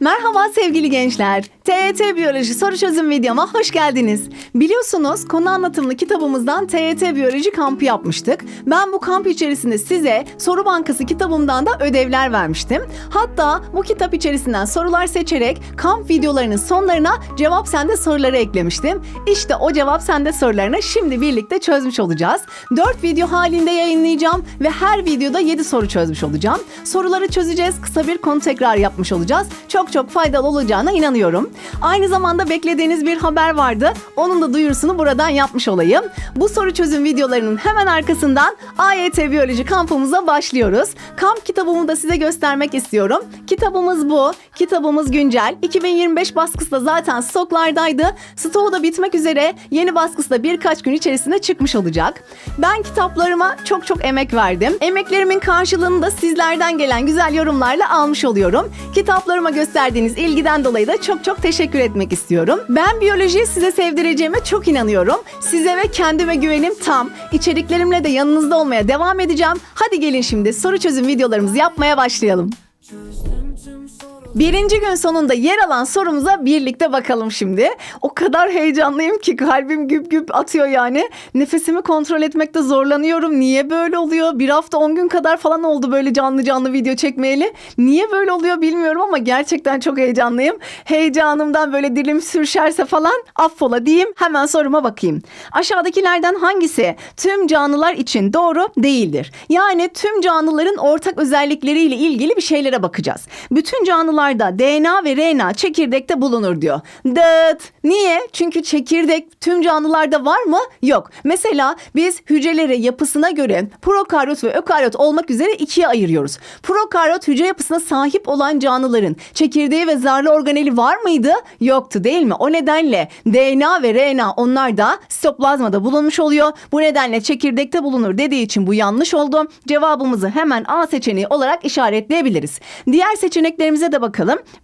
Merhaba sevgili gençler. TYT Biyoloji soru çözüm videoma hoş geldiniz. Biliyorsunuz konu anlatımlı kitabımızdan TYT Biyoloji kampı yapmıştık. Ben bu kamp içerisinde size soru bankası kitabımdan da ödevler vermiştim. Hatta bu kitap içerisinden sorular seçerek kamp videolarının sonlarına cevap sende soruları eklemiştim. İşte o cevap sende sorularını şimdi birlikte çözmüş olacağız. 4 video halinde yayınlayacağım ve her videoda 7 soru çözmüş olacağım. Soruları çözeceğiz, kısa bir konu tekrar yapmış olacağız. Çok çok faydalı olacağına inanıyorum. Aynı zamanda beklediğiniz bir haber vardı. Onun da duyurusunu buradan yapmış olayım. Bu soru çözüm videolarının hemen arkasından AYT Biyoloji kampımıza başlıyoruz. Kamp kitabımı da size göstermek istiyorum. Kitabımız bu. Kitabımız güncel. 2025 baskısı da zaten stoklardaydı. Stoğu da bitmek üzere. Yeni baskısı da birkaç gün içerisinde çıkmış olacak. Ben kitaplarıma çok çok emek verdim. Emeklerimin karşılığını da sizlerden gelen güzel yorumlarla almış oluyorum. Kitaplarıma gösterdiğiniz ilgiden dolayı da çok çok teşekkür etmek istiyorum. Ben biyolojiyi size sevdireceğime çok inanıyorum. Size ve kendime güvenim tam. İçeriklerimle de yanınızda olmaya devam edeceğim. Hadi gelin şimdi soru çözüm videolarımızı yapmaya başlayalım. Birinci gün sonunda yer alan sorumuza birlikte bakalım şimdi. O kadar heyecanlıyım ki kalbim güp güp atıyor yani. Nefesimi kontrol etmekte zorlanıyorum. Niye böyle oluyor? Bir hafta 10 gün kadar falan oldu böyle canlı canlı video çekmeyeli. Niye böyle oluyor bilmiyorum ama gerçekten çok heyecanlıyım. Heyecanımdan böyle dilim sürüşerse falan affola diyeyim. Hemen soruma bakayım. Aşağıdakilerden hangisi tüm canlılar için doğru değildir? Yani tüm canlıların ortak özellikleriyle ilgili bir şeylere bakacağız. Bütün canlılarda DNA ve RNA çekirdekte bulunur diyor. Dıt. Niye? Çünkü çekirdek tüm canlılarda var mı? Yok. Mesela biz hücreleri yapısına göre prokaryot ve ökaryot olmak üzere ikiye ayırıyoruz. Prokaryot hücre yapısına sahip olan canlıların çekirdeği ve zarlı organeli var mıydı? Yoktu değil mi? O nedenle DNA ve RNA onlar da sitoplazmada bulunmuş oluyor. Bu nedenle çekirdekte bulunur dediği için bu yanlış oldu. Cevabımızı hemen A seçeneği olarak işaretleyebiliriz. Diğer seçeneklerimize de bakalım.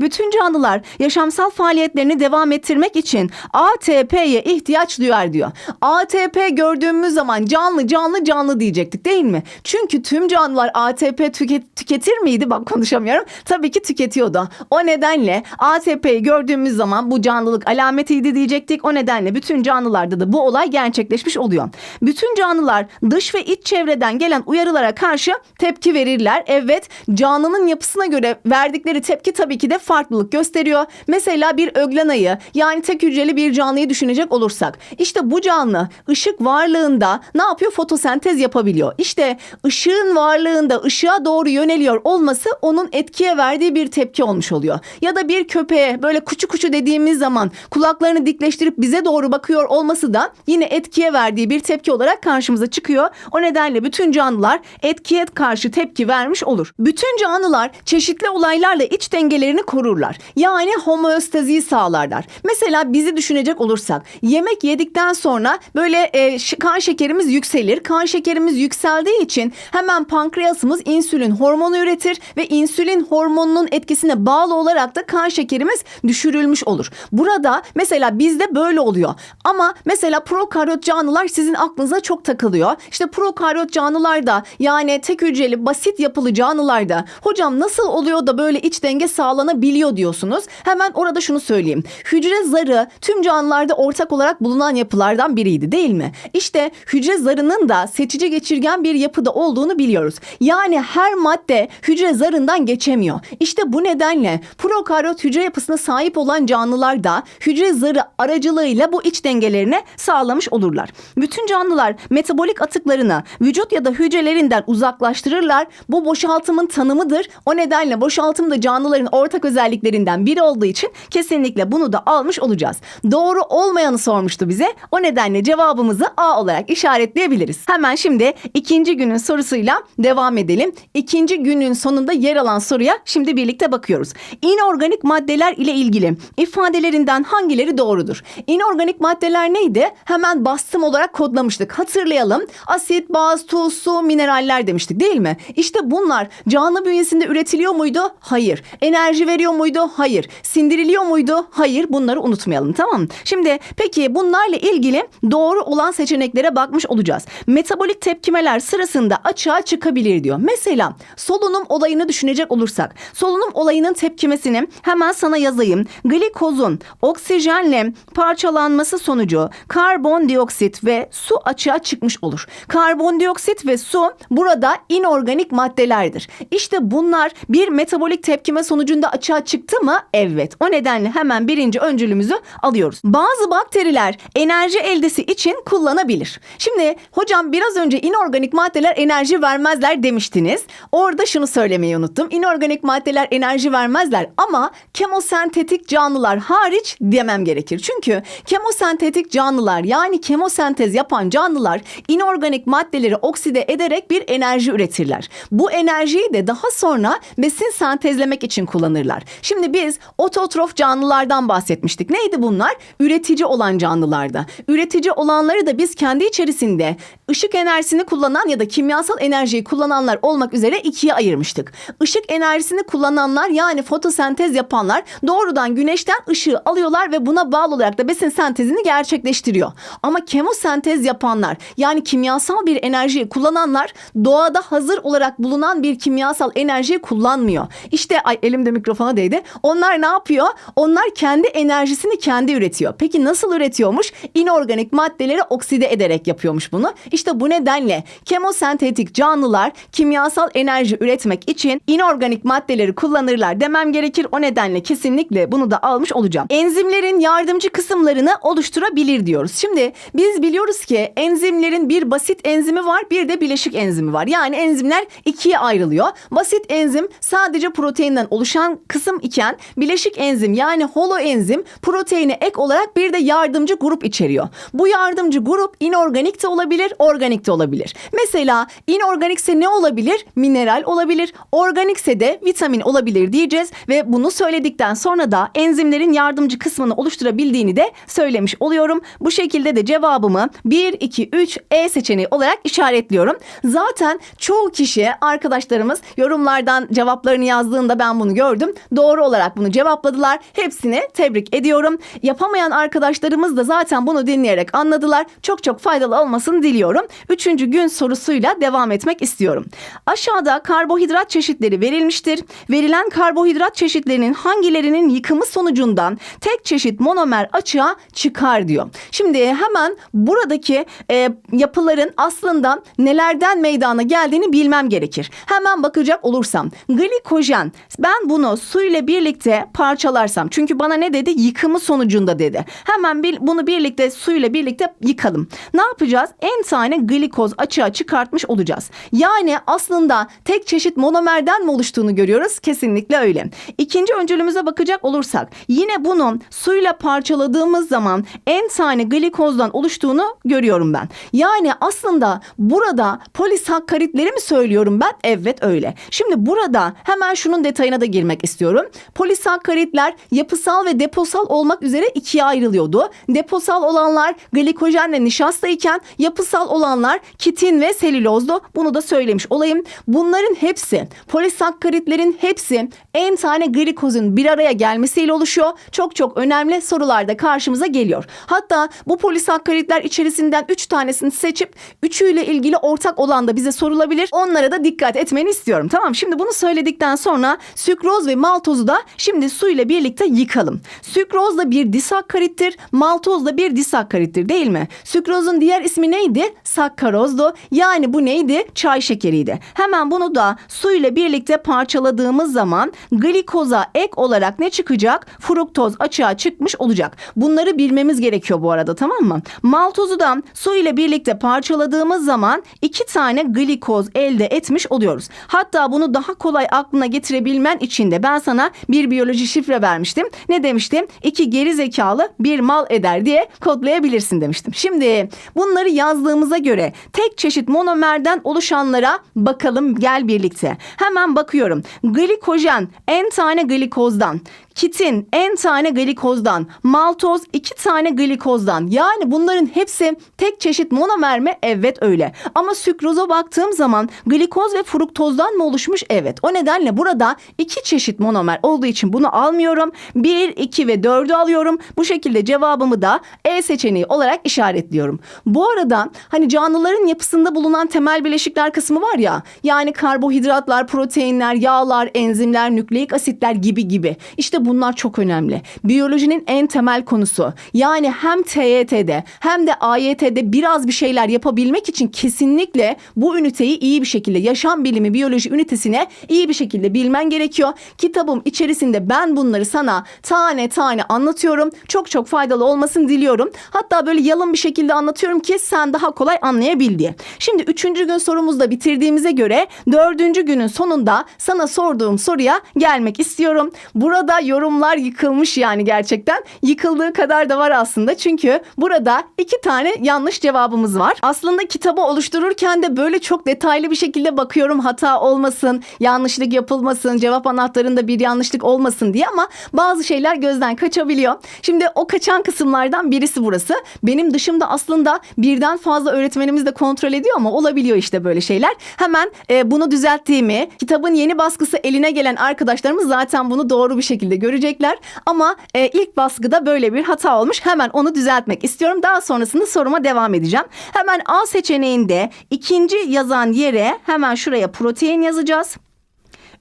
Bütün canlılar yaşamsal faaliyetlerini devam ettirmek için ATP'ye ihtiyaç duyar diyor. ATP gördüğümüz zaman canlı canlı canlı diyecektik değil mi? Çünkü tüm canlılar ATP tüket, tüketir miydi? Bak konuşamıyorum. Tabii ki tüketiyordu. O nedenle ATP'yi gördüğümüz zaman bu canlılık alametiydi diyecektik. O nedenle bütün canlılarda da bu olay gerçekleşmiş oluyor. Bütün canlılar dış ve iç çevreden gelen uyarılara karşı tepki verirler. Evet canlının yapısına göre verdikleri tepki tabii ki de farklılık gösteriyor. Mesela bir öglen ayı yani tek hücreli bir canlıyı düşünecek olursak işte bu canlı ışık varlığında ne yapıyor? Fotosentez yapabiliyor. İşte ışığın varlığında ışığa doğru yöneliyor olması onun etkiye verdiği bir tepki olmuş oluyor. Ya da bir köpeğe böyle kuçu kuçu dediğimiz zaman kulaklarını dikleştirip bize doğru bakıyor olması da yine etkiye verdiği bir tepki olarak karşımıza çıkıyor. O nedenle bütün canlılar etkiye karşı tepki vermiş olur. Bütün canlılar çeşitli olaylarla iç dengelerini korurlar. Yani homeostaziyi sağlarlar. Mesela bizi düşünecek olursak yemek yedikten sonra böyle e, kan şekerimiz yükselir. Kan şekerimiz yükseldiği için hemen pankreasımız insülin hormonu üretir ve insülin hormonunun etkisine bağlı olarak da kan şekerimiz düşürülmüş olur. Burada mesela bizde böyle oluyor. Ama mesela prokaryot canlılar sizin aklınıza çok takılıyor. İşte prokaryot canlılarda yani tek hücreli basit yapılı canlılarda hocam nasıl oluyor da böyle iç denge sağlanabiliyor diyorsunuz. Hemen orada şunu söyleyeyim. Hücre zarı tüm canlılarda ortak olarak bulunan yapılardan biriydi değil mi? İşte hücre zarının da seçici geçirgen bir yapıda olduğunu biliyoruz. Yani her madde hücre zarından geçemiyor. İşte bu nedenle prokaryot hücre yapısına sahip olan canlılar da hücre zarı aracılığıyla bu iç dengelerini sağlamış olurlar. Bütün canlılar metabolik atıklarını vücut ya da hücrelerinden uzaklaştırırlar. Bu boşaltımın tanımıdır. O nedenle boşaltım da canlıların ortak özelliklerinden biri olduğu için kesinlikle bunu da almış olacağız. Doğru olmayanı sormuştu bize. O nedenle cevabımızı A olarak işaretleyebiliriz. Hemen şimdi ikinci günün sorusuyla devam edelim. İkinci günün sonunda yer alan soruya şimdi birlikte bakıyoruz. İnorganik maddeler ile ilgili ifadelerinden hangileri doğrudur? İnorganik maddeler neydi? Hemen bastım olarak kodlamıştık. Hatırlayalım. Asit, baz, tuz, su, mineraller demiştik değil mi? İşte bunlar canlı bünyesinde üretiliyor muydu? Hayır. Enerji Enerji veriyor muydu? Hayır. Sindiriliyor muydu? Hayır. Bunları unutmayalım tamam mı? Şimdi peki bunlarla ilgili doğru olan seçeneklere bakmış olacağız. Metabolik tepkimeler sırasında açığa çıkabilir diyor. Mesela solunum olayını düşünecek olursak solunum olayının tepkimesini hemen sana yazayım. Glikozun oksijenle parçalanması sonucu karbondioksit ve su açığa çıkmış olur. Karbondioksit ve su burada inorganik maddelerdir. İşte bunlar bir metabolik tepkime sonucunda açığa çıktı mı? Evet. O nedenle hemen birinci öncülümüzü alıyoruz. Bazı bakteriler enerji eldesi için kullanabilir. Şimdi hocam biraz önce inorganik maddeler enerji vermezler demiştiniz. Orada şunu söylemeyi unuttum. İnorganik maddeler enerji vermezler ama kemosentetik canlılar hariç demem gerekir. Çünkü kemosentetik canlılar yani kemosentez yapan canlılar inorganik maddeleri okside ederek bir enerji üretirler. Bu enerjiyi de daha sonra besin sentezlemek için kullanırlar. Şimdi biz ototrof canlılardan bahsetmiştik. Neydi bunlar? Üretici olan canlılarda. Üretici olanları da biz kendi içerisinde ışık enerjisini kullanan ya da kimyasal enerjiyi kullananlar olmak üzere ikiye ayırmıştık. Işık enerjisini kullananlar yani fotosentez yapanlar doğrudan güneşten ışığı alıyorlar ve buna bağlı olarak da besin sentezini gerçekleştiriyor. Ama kemosentez yapanlar yani kimyasal bir enerjiyi kullananlar doğada hazır olarak bulunan bir kimyasal enerjiyi kullanmıyor. İşte ay elimde mikrofona değdi. Onlar ne yapıyor? Onlar kendi enerjisini kendi üretiyor. Peki nasıl üretiyormuş? İnorganik maddeleri okside ederek yapıyormuş bunu. İşte bu nedenle kemosentetik canlılar kimyasal enerji üretmek için inorganik maddeleri kullanırlar demem gerekir. O nedenle kesinlikle bunu da almış olacağım. Enzimlerin yardımcı kısımlarını oluşturabilir diyoruz. Şimdi biz biliyoruz ki enzimlerin bir basit enzimi var bir de bileşik enzimi var. Yani enzimler ikiye ayrılıyor. Basit enzim sadece proteinden oluşan kısım iken bileşik enzim yani holoenzim proteine ek olarak bir de yardımcı grup içeriyor. Bu yardımcı grup inorganik de olabilir, organik de olabilir. Mesela inorganikse ne olabilir? Mineral olabilir. Organikse de vitamin olabilir diyeceğiz ve bunu söyledikten sonra da enzimlerin yardımcı kısmını oluşturabildiğini de söylemiş oluyorum. Bu şekilde de cevabımı 1 2 3 E seçeneği olarak işaretliyorum. Zaten çoğu kişi arkadaşlarımız yorumlardan cevaplarını yazdığında ben bunu gördüm. Doğru olarak bunu cevapladılar. Hepsini tebrik ediyorum. Yapamayan arkadaşlarımız da zaten bunu dinleyerek anladılar. Çok çok faydalı olmasını diliyorum. Üçüncü gün sorusuyla devam etmek istiyorum. Aşağıda karbohidrat çeşitleri verilmiştir. Verilen karbohidrat çeşitlerinin hangilerinin yıkımı sonucundan tek çeşit monomer açığa çıkar diyor. Şimdi hemen buradaki e, yapıların aslında nelerden meydana geldiğini bilmem gerekir. Hemen bakacak olursam glikojen ben bunu su ile birlikte parçalarsam çünkü bana ne dedi yıkımı sonucunda dedi. Hemen bir, bunu birlikte su ile birlikte yıkalım. Ne yapacağız? En tane glikoz açığa çıkartmış olacağız. Yani aslında tek çeşit monomerden mi oluştuğunu görüyoruz? Kesinlikle öyle. İkinci öncülümüze bakacak olursak yine bunun suyla parçaladığımız zaman en tane glikozdan oluştuğunu görüyorum ben. Yani aslında burada polisakkaritleri mi söylüyorum ben? Evet öyle. Şimdi burada hemen şunun detayına da girmek istiyorum. Polisakkaritler yapısal ve deposal olmak üzere ikiye ayrılıyordu. Deposal olanlar glikojen ve nişasta iken yapısal olanlar kitin ve selülozdu. Bunu da söylemiş olayım. Bunların hepsi polisakkaritlerin hepsi en tane glikozun bir araya gelmesiyle oluşuyor. Çok çok önemli sorularda karşımıza geliyor. Hatta bu polisakkaritler içerisinden 3 tanesini seçip üçüyle ilgili ortak olan da bize sorulabilir. Onlara da dikkat etmeni istiyorum. Tamam şimdi bunu söyledikten sonra sükroz ve maltozu da şimdi su ile birlikte yıkalım. Sükroz da bir disakkarittir. Maltoz da bir disakkarittir değil mi? Sükrozun diğer ismi neydi? Sakkarozdu. Yani bu neydi? Çay şekeriydi. Hemen bunu da su ile birlikte parçaladığımız zaman glikoza ek olarak ne çıkacak? Fruktoz açığa çıkmış olacak. Bunları bilmemiz gerekiyor bu arada tamam mı? Maltozu da su ile birlikte parçaladığımız zaman iki tane glikoz elde etmiş oluyoruz. Hatta bunu daha kolay aklına getirebilmen için de ben sana bir biyoloji şifre vermiştim. Ne demiştim? İki geri zekalı bir mal eder diye kodlayabilirsin demiştim. Şimdi bunları yazdığımıza göre tek çeşit monomerden oluşanlara bakalım gel birlikte. Hemen bakıyorum. Glikojen en tane glikozdan kitin en tane glikozdan, maltoz iki tane glikozdan. Yani bunların hepsi tek çeşit monomer mi? Evet öyle. Ama sükroza baktığım zaman glikoz ve fruktozdan mı oluşmuş? Evet. O nedenle burada iki çeşit monomer olduğu için bunu almıyorum. 1, 2 ve 4'ü alıyorum. Bu şekilde cevabımı da E seçeneği olarak işaretliyorum. Bu arada hani canlıların yapısında bulunan temel bileşikler kısmı var ya. Yani karbohidratlar, proteinler, yağlar, enzimler, nükleik asitler gibi gibi. İşte bunlar çok önemli. Biyolojinin en temel konusu. Yani hem TYT'de hem de AYT'de biraz bir şeyler yapabilmek için kesinlikle bu üniteyi iyi bir şekilde yaşam bilimi biyoloji ünitesine iyi bir şekilde bilmen gerekiyor. Kitabım içerisinde ben bunları sana tane tane anlatıyorum. Çok çok faydalı olmasını diliyorum. Hatta böyle yalın bir şekilde anlatıyorum ki sen daha kolay anlayabil diye. Şimdi üçüncü gün sorumuzu da bitirdiğimize göre dördüncü günün sonunda sana sorduğum soruya gelmek istiyorum. Burada yorumlar yıkılmış yani gerçekten. Yıkıldığı kadar da var aslında. Çünkü burada iki tane yanlış cevabımız var. Aslında kitabı oluştururken de böyle çok detaylı bir şekilde bakıyorum hata olmasın, yanlışlık yapılmasın, cevap anahtarında bir yanlışlık olmasın diye ama bazı şeyler gözden kaçabiliyor. Şimdi o kaçan kısımlardan birisi burası. Benim dışımda aslında birden fazla öğretmenimiz de kontrol ediyor ama olabiliyor işte böyle şeyler. Hemen e, bunu düzelttiğimi, kitabın yeni baskısı eline gelen arkadaşlarımız zaten bunu doğru bir şekilde görecekler. Ama e, ilk baskıda böyle bir hata olmuş. Hemen onu düzeltmek istiyorum. Daha sonrasında soruma devam edeceğim. Hemen A seçeneğinde ikinci yazan yere hemen şuraya protein yazacağız.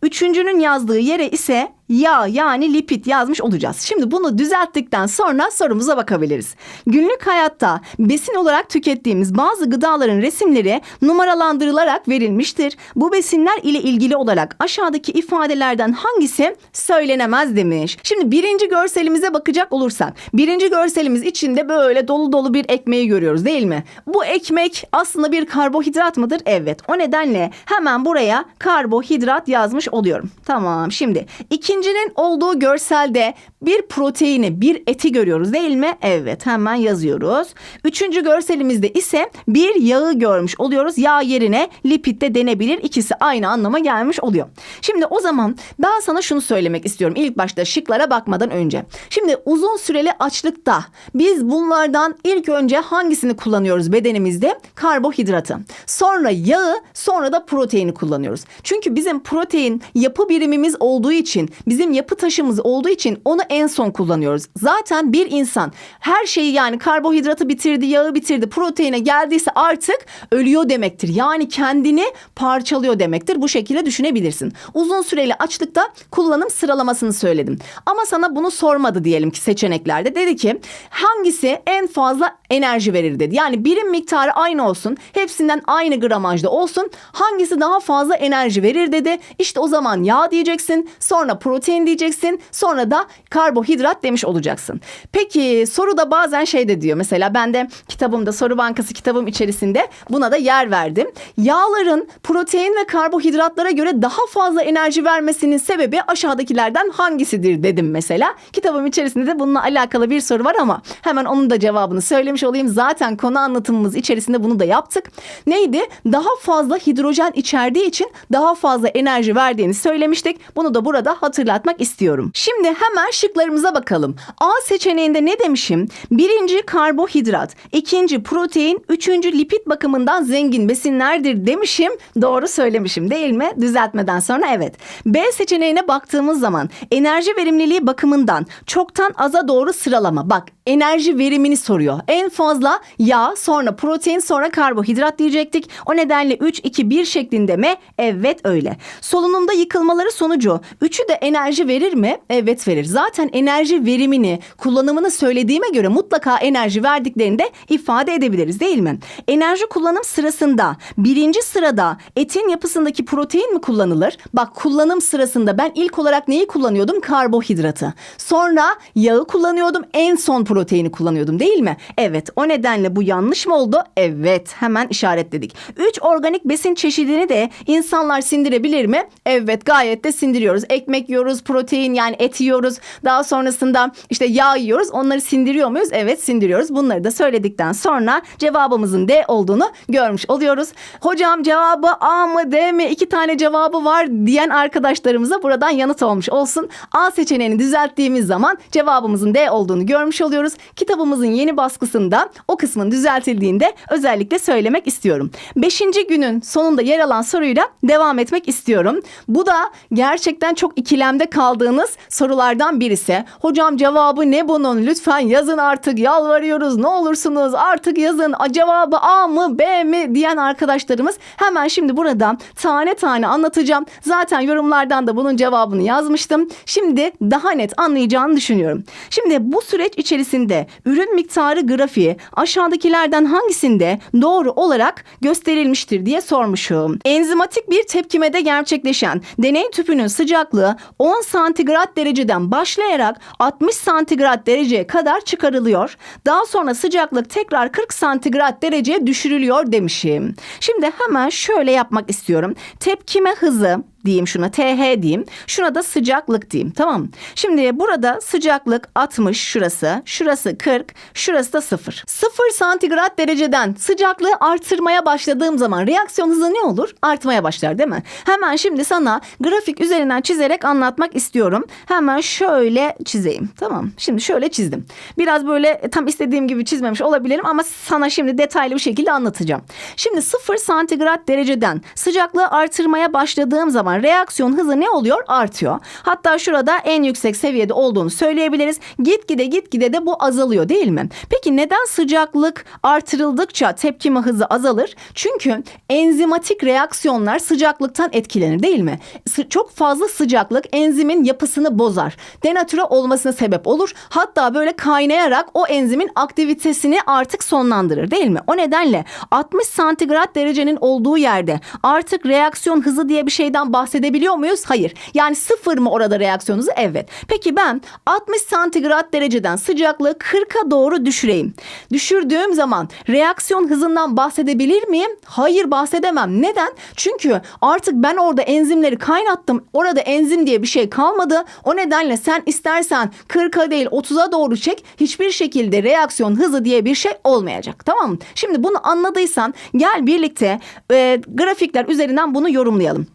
Üçüncünün yazdığı yere ise yağ yani lipid yazmış olacağız. Şimdi bunu düzelttikten sonra sorumuza bakabiliriz. Günlük hayatta besin olarak tükettiğimiz bazı gıdaların resimleri numaralandırılarak verilmiştir. Bu besinler ile ilgili olarak aşağıdaki ifadelerden hangisi söylenemez demiş. Şimdi birinci görselimize bakacak olursak birinci görselimiz içinde böyle dolu dolu bir ekmeği görüyoruz değil mi? Bu ekmek aslında bir karbohidrat mıdır? Evet. O nedenle hemen buraya karbohidrat yazmış oluyorum. Tamam şimdi ikincinin olduğu görselde bir proteini bir eti görüyoruz değil mi? Evet hemen yazıyoruz. Üçüncü görselimizde ise bir yağı görmüş oluyoruz. Yağ yerine lipid de denebilir. İkisi aynı anlama gelmiş oluyor. Şimdi o zaman ben sana şunu söylemek istiyorum. İlk başta şıklara bakmadan önce. Şimdi uzun süreli açlıkta biz bunlardan ilk önce hangisini kullanıyoruz bedenimizde? Karbohidratı. Sonra yağı sonra da proteini kullanıyoruz. Çünkü bizim protein yapı birimimiz olduğu için bizim yapı taşımız olduğu için onu en son kullanıyoruz. Zaten bir insan her şeyi yani karbonhidratı bitirdi, yağı bitirdi, proteine geldiyse artık ölüyor demektir. Yani kendini parçalıyor demektir. Bu şekilde düşünebilirsin. Uzun süreli açlıkta kullanım sıralamasını söyledim. Ama sana bunu sormadı diyelim ki seçeneklerde. Dedi ki hangisi en fazla enerji verir dedi. Yani birim miktarı aynı olsun. Hepsinden aynı gramajda olsun. Hangisi daha fazla enerji verir dedi. İşte o zaman yağ diyeceksin. Sonra protein diyeceksin. Sonra da karbohidrat demiş olacaksın. Peki soruda bazen şey de diyor. Mesela ben de kitabımda soru bankası kitabım içerisinde buna da yer verdim. Yağların protein ve karbonhidratlara göre daha fazla enerji vermesinin sebebi aşağıdakilerden hangisidir dedim mesela. Kitabım içerisinde de bununla alakalı bir soru var ama hemen onun da cevabını söylemiş olayım. Zaten konu anlatımımız içerisinde bunu da yaptık. Neydi? Daha fazla hidrojen içerdiği için daha fazla enerji verdiğini söylemiştik. Bunu da burada hatırlatmak istiyorum. Şimdi hemen şıklarımıza bakalım. A seçeneğinde ne demişim? Birinci karbohidrat, ikinci protein, üçüncü lipid bakımından zengin besinlerdir demişim. Doğru söylemişim değil mi? Düzeltmeden sonra evet. B seçeneğine baktığımız zaman enerji verimliliği bakımından çoktan aza doğru sıralama. Bak enerji verimini soruyor. En fazla yağ, sonra protein, sonra karbonhidrat diyecektik. O nedenle 3 2 1 şeklinde mi? Evet öyle. Solunumda yıkılmaları sonucu üçü de enerji verir mi? Evet verir. Zaten enerji verimini, kullanımını söylediğime göre mutlaka enerji verdiklerini de ifade edebiliriz değil mi? Enerji kullanım sırasında birinci sırada etin yapısındaki protein mi kullanılır? Bak kullanım sırasında ben ilk olarak neyi kullanıyordum? Karbohidratı. Sonra yağı kullanıyordum. En son proteini kullanıyordum değil mi? Evet o nedenle bu yanlış mı oldu? Evet hemen işaretledik. 3 organik besin çeşidini de insanlar sindirebilir mi? Evet gayet de sindiriyoruz. Ekmek yiyoruz protein yani et yiyoruz. Daha sonrasında işte yağ yiyoruz. Onları sindiriyor muyuz? Evet sindiriyoruz. Bunları da söyledikten sonra cevabımızın D olduğunu görmüş oluyoruz. Hocam cevabı A mı D mi? İki tane cevabı var diyen arkadaşlarımıza buradan yanıt olmuş olsun. A seçeneğini düzelttiğimiz zaman cevabımızın D olduğunu görmüş oluyoruz. Kitabımızın yeni baskısında o kısmın düzeltildiğinde özellikle söylemek istiyorum. Beşinci günün sonunda yer alan soruyla devam etmek istiyorum. Bu da gerçekten çok ikilemde kaldığınız sorulardan birisi. Hocam cevabı ne bunun? Lütfen yazın artık yalvarıyoruz. Ne olursunuz artık yazın. Cevabı A mı B mi diyen arkadaşlarımız hemen şimdi burada tane tane anlatacağım. Zaten yorumlardan da bunun cevabını yazmıştım. Şimdi daha net anlayacağını düşünüyorum. Şimdi bu süreç içerisinde ürün miktarı grafiği aşağıdakilerden hangisinde doğru olarak gösterilmiştir diye sormuşum. Enzimatik bir tepkimede gerçekleşen deney tüpünün sıcaklığı 10 santigrat dereceden başlayarak 60 santigrat dereceye kadar çıkarılıyor. Daha sonra sıcaklık tekrar 40 santigrat dereceye düşürülüyor demişim. Şimdi hemen şöyle yapmak istiyorum. Tepkime hızı diyeyim şuna TH diyeyim. Şuna da sıcaklık diyeyim. Tamam? Şimdi burada sıcaklık 60 şurası. Şurası 40. Şurası da 0. 0 santigrat dereceden sıcaklığı artırmaya başladığım zaman reaksiyon hızı ne olur? Artmaya başlar değil mi? Hemen şimdi sana grafik üzerinden çizerek anlatmak istiyorum. Hemen şöyle çizeyim. Tamam. Şimdi şöyle çizdim. Biraz böyle tam istediğim gibi çizmemiş olabilirim ama sana şimdi detaylı bir şekilde anlatacağım. Şimdi 0 santigrat dereceden sıcaklığı artırmaya başladığım zaman reaksiyon hızı ne oluyor? Artıyor. Hatta şurada en yüksek seviyede olduğunu söyleyebiliriz. Gitgide gitgide de bu azalıyor değil mi? Peki neden sıcaklık artırıldıkça tepkime hızı azalır? Çünkü enzimatik reaksiyonlar sıcaklıktan etkilenir değil mi? Çok fazla sıcaklık enzimin yapısını bozar. Denatüre olmasına sebep olur. Hatta böyle kaynayarak o enzimin aktivitesini artık sonlandırır değil mi? O nedenle 60 santigrat derecenin olduğu yerde artık reaksiyon hızı diye bir şeyden bahsedebiliyor muyuz? Hayır. Yani sıfır mı orada reaksiyon hızı? Evet. Peki ben 60 santigrat dereceden sıcaklığı 40'a doğru düşüreyim. Düşürdüğüm zaman reaksiyon hızından bahsedebilir miyim? Hayır bahsedemem. Neden? Çünkü artık ben orada enzimleri kaynattım. Orada enzim diye bir şey kalmadı. O nedenle sen istersen 40'a değil 30'a doğru çek. Hiçbir şekilde reaksiyon hızı diye bir şey olmayacak. Tamam mı? Şimdi bunu anladıysan gel birlikte e, grafikler üzerinden bunu yorumlayalım.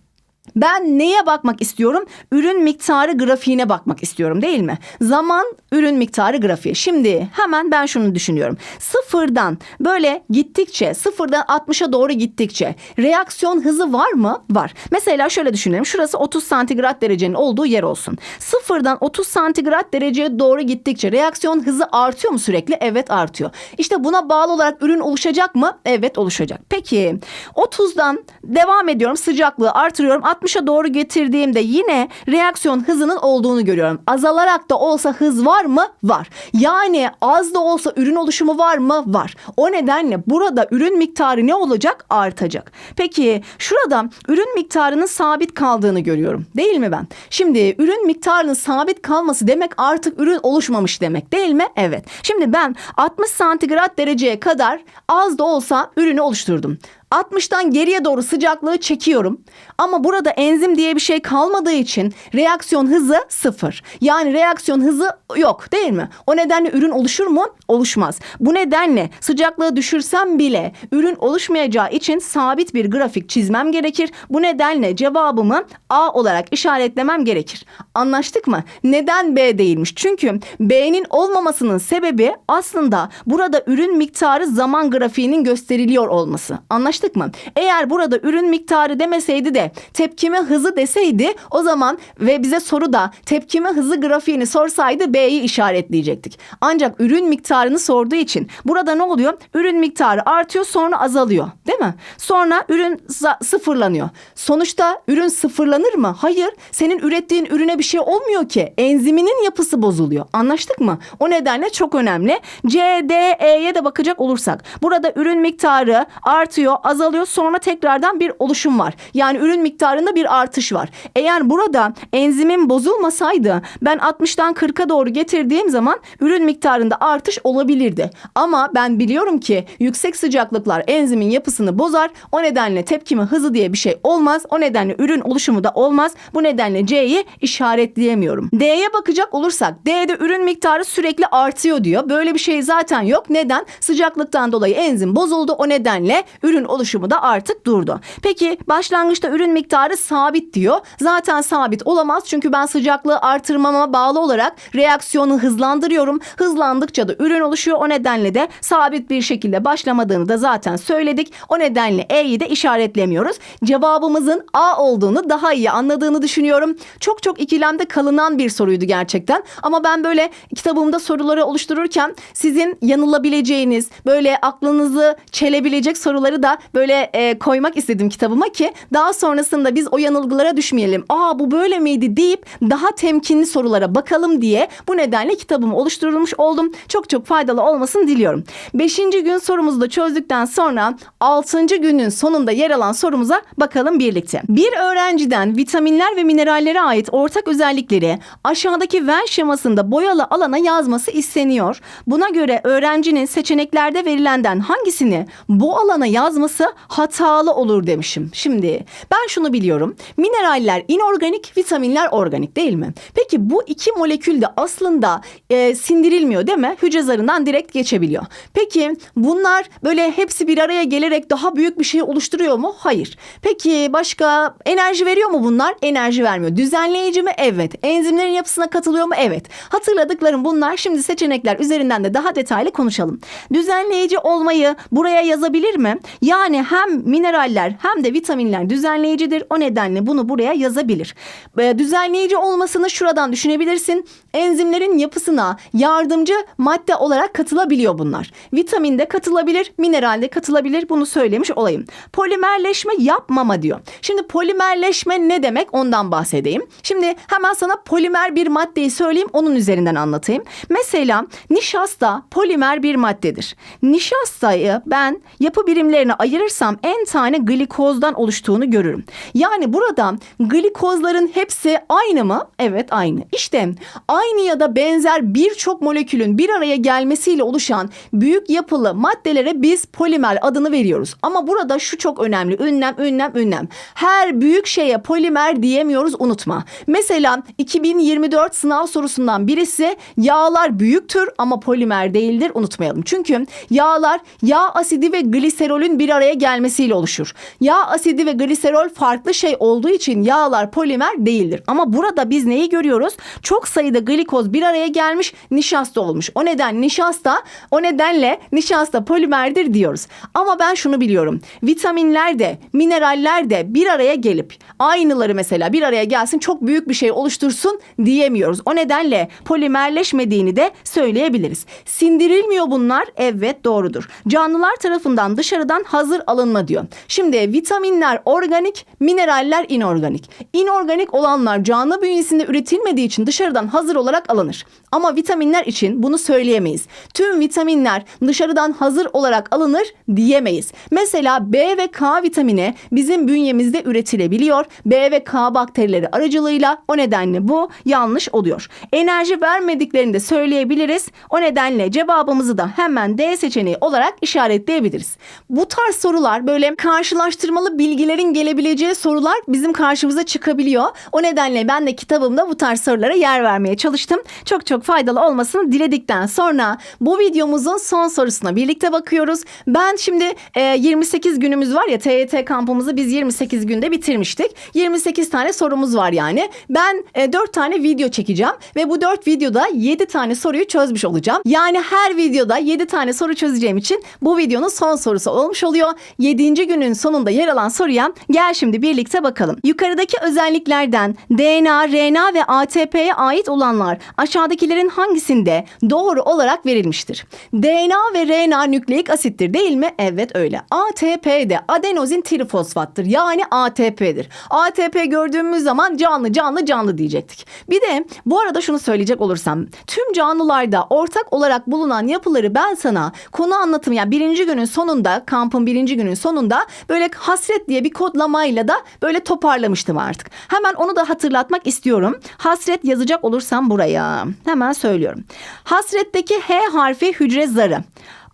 Ben neye bakmak istiyorum? Ürün miktarı grafiğine bakmak istiyorum değil mi? Zaman ürün miktarı grafiği. Şimdi hemen ben şunu düşünüyorum. Sıfırdan böyle gittikçe sıfırdan 60'a doğru gittikçe reaksiyon hızı var mı? Var. Mesela şöyle düşünelim. Şurası 30 santigrat derecenin olduğu yer olsun. Sıfırdan 30 santigrat dereceye doğru gittikçe reaksiyon hızı artıyor mu sürekli? Evet artıyor. İşte buna bağlı olarak ürün oluşacak mı? Evet oluşacak. Peki 30'dan devam ediyorum sıcaklığı artırıyorum 60'a doğru getirdiğimde yine reaksiyon hızının olduğunu görüyorum. Azalarak da olsa hız var mı? Var. Yani az da olsa ürün oluşumu var mı? Var. O nedenle burada ürün miktarı ne olacak? Artacak. Peki şurada ürün miktarının sabit kaldığını görüyorum. Değil mi ben? Şimdi ürün miktarının sabit kalması demek artık ürün oluşmamış demek değil mi? Evet. Şimdi ben 60 santigrat dereceye kadar az da olsa ürünü oluşturdum. 60'tan geriye doğru sıcaklığı çekiyorum. Ama burada enzim diye bir şey kalmadığı için reaksiyon hızı sıfır. Yani reaksiyon hızı yok değil mi? O nedenle ürün oluşur mu? Oluşmaz. Bu nedenle sıcaklığı düşürsem bile ürün oluşmayacağı için sabit bir grafik çizmem gerekir. Bu nedenle cevabımı A olarak işaretlemem gerekir. Anlaştık mı? Neden B değilmiş? Çünkü B'nin olmamasının sebebi aslında burada ürün miktarı zaman grafiğinin gösteriliyor olması. Anlaştık mı? Eğer burada ürün miktarı demeseydi de tepkime hızı deseydi o zaman ve bize soruda tepkime hızı grafiğini sorsaydı B'yi işaretleyecektik. Ancak ürün miktarını sorduğu için burada ne oluyor? Ürün miktarı artıyor sonra azalıyor değil mi? Sonra ürün sıfırlanıyor. Sonuçta ürün sıfırlanır mı? Hayır. Senin ürettiğin ürüne bir şey olmuyor ki. Enziminin yapısı bozuluyor. Anlaştık mı? O nedenle çok önemli. C, D, E'ye de bakacak olursak. Burada ürün miktarı artıyor, azalıyor sonra tekrardan bir oluşum var. Yani ürün miktarında bir artış var. Eğer burada enzimin bozulmasaydı ben 60'tan 40'a doğru getirdiğim zaman ürün miktarında artış olabilirdi. Ama ben biliyorum ki yüksek sıcaklıklar enzimin yapısını bozar. O nedenle tepkime hızı diye bir şey olmaz. O nedenle ürün oluşumu da olmaz. Bu nedenle C'yi işaretleyemiyorum. D'ye bakacak olursak D'de ürün miktarı sürekli artıyor diyor. Böyle bir şey zaten yok. Neden? Sıcaklıktan dolayı enzim bozuldu. O nedenle ürün oluşumu da artık durdu. Peki başlangıçta ürün miktarı sabit diyor. Zaten sabit olamaz çünkü ben sıcaklığı artırmama bağlı olarak reaksiyonu hızlandırıyorum. Hızlandıkça da ürün oluşuyor. O nedenle de sabit bir şekilde başlamadığını da zaten söyledik. O nedenle E'yi de işaretlemiyoruz. Cevabımızın A olduğunu daha iyi anladığını düşünüyorum. Çok çok ikilemde kalınan bir soruydu gerçekten. Ama ben böyle kitabımda soruları oluştururken sizin yanılabileceğiniz, böyle aklınızı çelebilecek soruları da böyle e, koymak istedim kitabıma ki daha sonrasında biz o yanılgılara düşmeyelim. Aa bu böyle miydi deyip daha temkinli sorulara bakalım diye bu nedenle kitabımı oluşturulmuş oldum. Çok çok faydalı olmasını diliyorum. Beşinci gün sorumuzu da çözdükten sonra altıncı günün sonunda yer alan sorumuza bakalım birlikte. Bir öğrenciden vitaminler ve minerallere ait ortak özellikleri aşağıdaki Venn şemasında boyalı alana yazması isteniyor. Buna göre öğrencinin seçeneklerde verilenden hangisini bu alana yazması hatalı olur demişim. Şimdi ben şunu biliyorum. Mineraller inorganik, vitaminler organik değil mi? Peki bu iki molekül de aslında e, sindirilmiyor değil mi? Hücre zarından direkt geçebiliyor. Peki bunlar böyle hepsi bir araya gelerek daha büyük bir şey oluşturuyor mu? Hayır. Peki başka enerji veriyor mu bunlar? Enerji vermiyor. Düzenleyici mi? Evet. Enzimlerin yapısına katılıyor mu? Evet. Hatırladıklarım bunlar. Şimdi seçenekler üzerinden de daha detaylı konuşalım. Düzenleyici olmayı buraya yazabilir mi? Yani hem mineraller hem de vitaminler düzenleyicidir. O nedenle bunu buraya yazabilir. Ee, Düzenleyici olmasını şuradan düşünebilirsin. Enzimlerin yapısına yardımcı madde olarak katılabiliyor bunlar. Vitamin de katılabilir, mineral de katılabilir. Bunu söylemiş olayım. Polimerleşme yapmama diyor. Şimdi polimerleşme ne demek ondan bahsedeyim. Şimdi hemen sana polimer bir maddeyi söyleyeyim onun üzerinden anlatayım. Mesela nişasta polimer bir maddedir. Nişastayı ben yapı birimlerine ayırırsam en tane glikozdan oluştuğunu görürüm. Yani burada glikozların hepsi aynı mı? Evet aynı. İşte aynı ya da benzer birçok molekülün bir araya gelmesiyle oluşan büyük yapılı maddelere biz polimer adını veriyoruz. Ama burada şu çok önemli. Ünlem, ünlem, ünlem. Her büyük şeye polimer diyemiyoruz unutma. Mesela 2024 sınav sorusundan birisi yağlar büyüktür ama polimer değildir unutmayalım. Çünkü yağlar yağ asidi ve gliserolün bir araya gelmesiyle oluşur. Yağ asidi ve gliserol farklı şey olduğu için yağlar polimer değildir. Ama burada biz neyi görüyoruz? Çok sayıda glikoz bir araya gelmiş nişasta olmuş. O neden nişasta o nedenle nişasta polimerdir diyoruz. Ama ben şunu biliyorum. Vitaminler de mineraller de bir araya gelip aynıları mesela bir araya gelsin çok büyük bir şey oluştursun diyemiyoruz. O nedenle polimerleşmediğini de söyleyebiliriz. Sindirilmiyor bunlar. Evet doğrudur. Canlılar tarafından dışarıdan hazır alınma diyor. Şimdi vitaminler organik, mineraller inorganik. İnorganik olanlar canlı bünyesinde üretilmediği için dışarıdan hazır olarak alınır. Ama vitaminler için bunu söyleyemeyiz. Tüm vitaminler dışarıdan hazır olarak alınır diyemeyiz. Mesela B ve K vitamini bizim bünyemizde üretilebiliyor. B ve K bakterileri aracılığıyla o nedenle bu yanlış oluyor. Enerji vermediklerini de söyleyebiliriz. O nedenle cevabımızı da hemen D seçeneği olarak işaretleyebiliriz. Bu tarz sorular böyle karşılaştırmalı bilgilerin gelebileceği sorular bizim karşımıza çıkabiliyor. O nedenle ben de kitabımda bu tarz sorulara yer vermeye çalıştım. Çok çok faydalı olmasını diledikten sonra bu videomuzun son sorusuna birlikte bakıyoruz. Ben şimdi e, 28 günümüz var ya TYT kampımızı biz 28 günde bitirmiştik. 28 tane sorumuz var yani. Ben e, 4 tane video çekeceğim ve bu 4 videoda 7 tane soruyu çözmüş olacağım. Yani her videoda 7 tane soru çözeceğim için bu videonun son sorusu olmuş oluyor. 7. günün sonunda yer alan soruya gel şimdi birlikte bakalım. Yukarıdaki özelliklerden DNA, RNA ve ATP'ye ait olanlar aşağıdakilerin hangisinde doğru olarak verilmiştir? DNA ve RNA nükleik asittir değil mi? Evet öyle. ATP de adenozin trifosfattır. Yani ATP'dir. ATP gördüğümüz zaman canlı canlı canlı diyecektik. Bir de bu arada şunu söyleyecek olursam tüm canlılarda ortak olarak bulunan yapıları ben sana konu anlatım yani birinci günün sonunda kampın birinci birinci günün sonunda böyle hasret diye bir kodlamayla da böyle toparlamıştım artık. Hemen onu da hatırlatmak istiyorum. Hasret yazacak olursam buraya. Hemen söylüyorum. Hasretteki H harfi hücre zarı.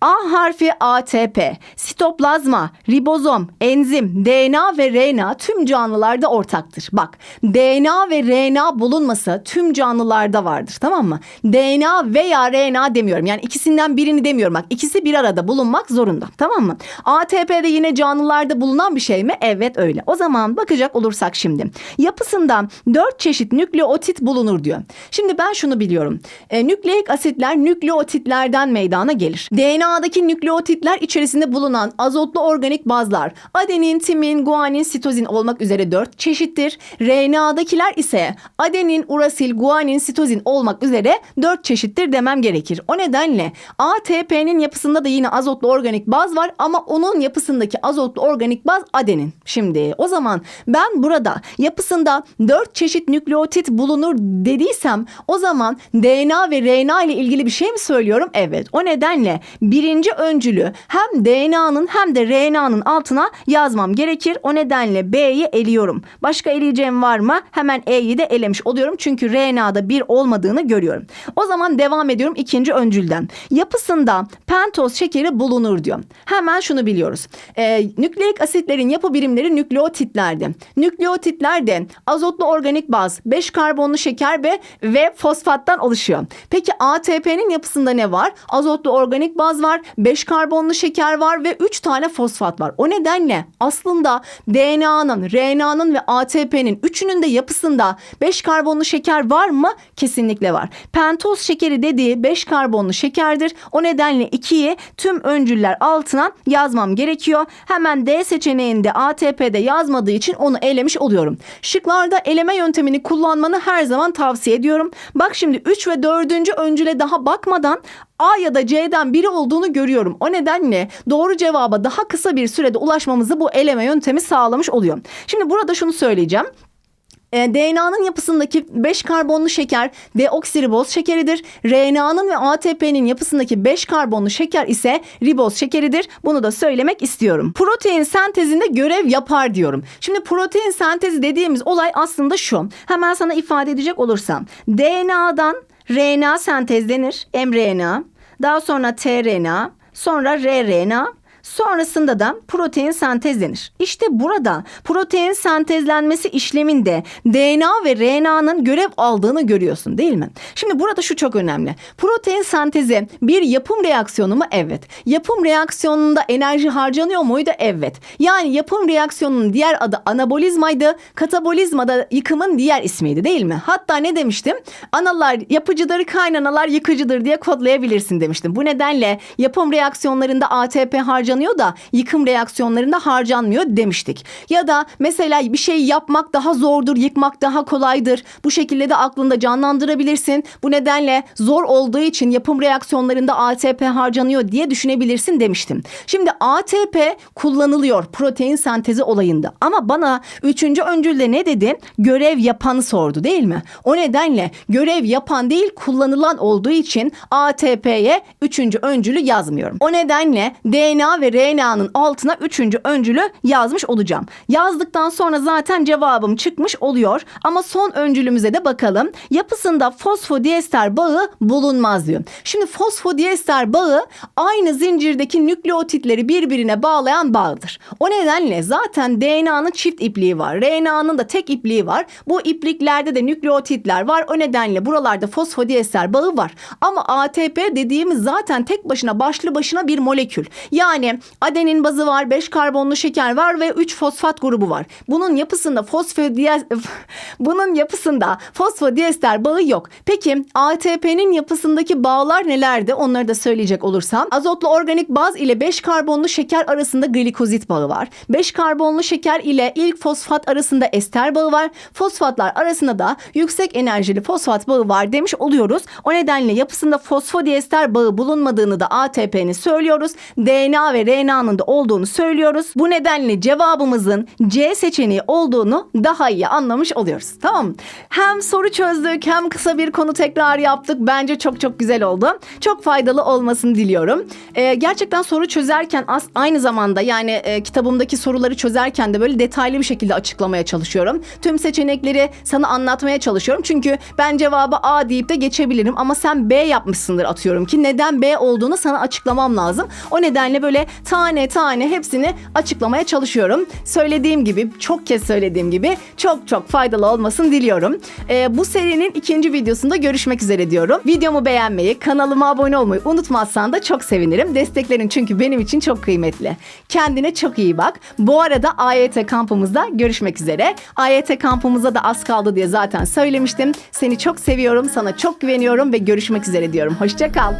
A harfi ATP, sitoplazma, ribozom, enzim, DNA ve RNA tüm canlılarda ortaktır. Bak DNA ve RNA bulunması tüm canlılarda vardır tamam mı? DNA veya RNA demiyorum yani ikisinden birini demiyorum bak ikisi bir arada bulunmak zorunda tamam mı? ATP de yine canlılarda bulunan bir şey mi? Evet öyle. O zaman bakacak olursak şimdi yapısında dört çeşit nükleotit bulunur diyor. Şimdi ben şunu biliyorum. E, nükleik asitler nükleotitlerden meydana gelir. DNA'daki nükleotitler içerisinde bulunan azotlu organik bazlar adenin, timin, guanin, sitozin olmak üzere dört çeşittir. RNA'dakiler ise adenin, urasil, guanin, sitozin olmak üzere dört çeşittir demem gerekir. O nedenle ATP'nin yapısında da yine azotlu organik baz var ama onun yapısındaki azotlu organik baz adenin. Şimdi o zaman ben burada yapısında dört çeşit nükleotit bulunur dediysem o zaman DNA ve RNA ile ilgili bir şey mi söylüyorum? Evet. O nedenle birinci öncülü hem DNA'nın hem de RNA'nın altına yazmam gerekir. O nedenle B'yi eliyorum. Başka eleyeceğim var mı? Hemen E'yi de elemiş oluyorum. Çünkü RNA'da bir olmadığını görüyorum. O zaman devam ediyorum ikinci öncülden. Yapısında pentoz şekeri bulunur diyor. Hemen şunu biliyoruz. Ee, nükleik asitlerin yapı birimleri nükleotitlerdi. Nükleotitler de azotlu organik baz, 5 karbonlu şeker ve ve fosfattan oluşuyor. Peki ATP'nin yapısında ne var? Azotlu organik baz var, 5 karbonlu şeker var ve 3 tane fosfat var. O nedenle aslında DNA'nın, RNA'nın ve ATP'nin üçünün de yapısında 5 karbonlu şeker var mı? Kesinlikle var. Pentoz şekeri dediği 5 karbonlu şekerdir. O nedenle 2'yi tüm öncüller altına yazmam gerekiyor. Hemen D seçeneğinde ATP'de yazmadığı için onu elemiş oluyorum. Şıklarda eleme yöntemini kullanmanı her zaman tavsiye ediyorum. Bak şimdi 3 ve 4. öncüle daha bakmadan A ya da C'den biri olduğunu görüyorum. O nedenle doğru cevaba daha kısa bir sürede ulaşmamızı bu eleme yöntemi sağlamış oluyor. Şimdi burada şunu söyleyeceğim. E, DNA'nın yapısındaki 5 karbonlu şeker deoksiriboz şekeridir. RNA'nın ve ATP'nin yapısındaki 5 karbonlu şeker ise riboz şekeridir. Bunu da söylemek istiyorum. Protein sentezinde görev yapar diyorum. Şimdi protein sentezi dediğimiz olay aslında şu. Hemen sana ifade edecek olursam. DNA'dan RNA sentezlenir, mRNA. Daha sonra tRNA, sonra rRNA, Sonrasında da protein sentezlenir. İşte burada protein sentezlenmesi işleminde DNA ve RNA'nın görev aldığını görüyorsun değil mi? Şimdi burada şu çok önemli. Protein sentezi bir yapım reaksiyonu mu? Evet. Yapım reaksiyonunda enerji harcanıyor muydu? Evet. Yani yapım reaksiyonunun diğer adı anabolizmaydı. Katabolizma da yıkımın diğer ismiydi değil mi? Hatta ne demiştim? Analar yapıcıdır, kaynanalar yıkıcıdır diye kodlayabilirsin demiştim. Bu nedenle yapım reaksiyonlarında ATP harcanıyor da yıkım reaksiyonlarında harcanmıyor demiştik. Ya da mesela bir şey yapmak daha zordur, yıkmak daha kolaydır. Bu şekilde de aklında canlandırabilirsin. Bu nedenle zor olduğu için yapım reaksiyonlarında ATP harcanıyor diye düşünebilirsin demiştim. Şimdi ATP kullanılıyor protein sentezi olayında. Ama bana üçüncü öncülde ne dedi? Görev yapanı sordu değil mi? O nedenle görev yapan değil kullanılan olduğu için ATP'ye üçüncü öncülü yazmıyorum. O nedenle DNA ve RNA'nın altına üçüncü öncülü yazmış olacağım. Yazdıktan sonra zaten cevabım çıkmış oluyor. Ama son öncülümüze de bakalım. Yapısında fosfodiester bağı bulunmaz diyor. Şimdi fosfodiester bağı aynı zincirdeki nükleotitleri birbirine bağlayan bağdır. O nedenle zaten DNA'nın çift ipliği var. RNA'nın da tek ipliği var. Bu ipliklerde de nükleotitler var. O nedenle buralarda fosfodiester bağı var. Ama ATP dediğimiz zaten tek başına başlı başına bir molekül. Yani adenin bazı var, 5 karbonlu şeker var ve 3 fosfat grubu var. Bunun yapısında fosfodiester bunun yapısında fosfodiester bağı yok. Peki ATP'nin yapısındaki bağlar nelerdi? Onları da söyleyecek olursam. Azotlu organik baz ile 5 karbonlu şeker arasında glikozit bağı var. 5 karbonlu şeker ile ilk fosfat arasında ester bağı var. Fosfatlar arasında da yüksek enerjili fosfat bağı var demiş oluyoruz. O nedenle yapısında fosfodiester bağı bulunmadığını da ATP'nin söylüyoruz. DNA ve RNA'nın da olduğunu söylüyoruz. Bu nedenle cevabımızın C seçeneği olduğunu daha iyi anlamış oluyoruz. Tamam? Hem soru çözdük hem kısa bir konu tekrar yaptık. Bence çok çok güzel oldu. Çok faydalı olmasını diliyorum. Ee, gerçekten soru çözerken as- aynı zamanda yani e, kitabımdaki soruları çözerken de böyle detaylı bir şekilde açıklamaya çalışıyorum. Tüm seçenekleri sana anlatmaya çalışıyorum. Çünkü ben cevabı A deyip de geçebilirim ama sen B yapmışsındır atıyorum ki neden B olduğunu sana açıklamam lazım. O nedenle böyle tane tane hepsini açıklamaya çalışıyorum. Söylediğim gibi çok kez söylediğim gibi çok çok faydalı olmasını diliyorum. Ee, bu serinin ikinci videosunda görüşmek üzere diyorum. Videomu beğenmeyi, kanalıma abone olmayı unutmazsan da çok sevinirim. Desteklerin çünkü benim için çok kıymetli. Kendine çok iyi bak. Bu arada AYT kampımızda görüşmek üzere. AYT kampımıza da az kaldı diye zaten söylemiştim. Seni çok seviyorum, sana çok güveniyorum ve görüşmek üzere diyorum. Hoşça kal.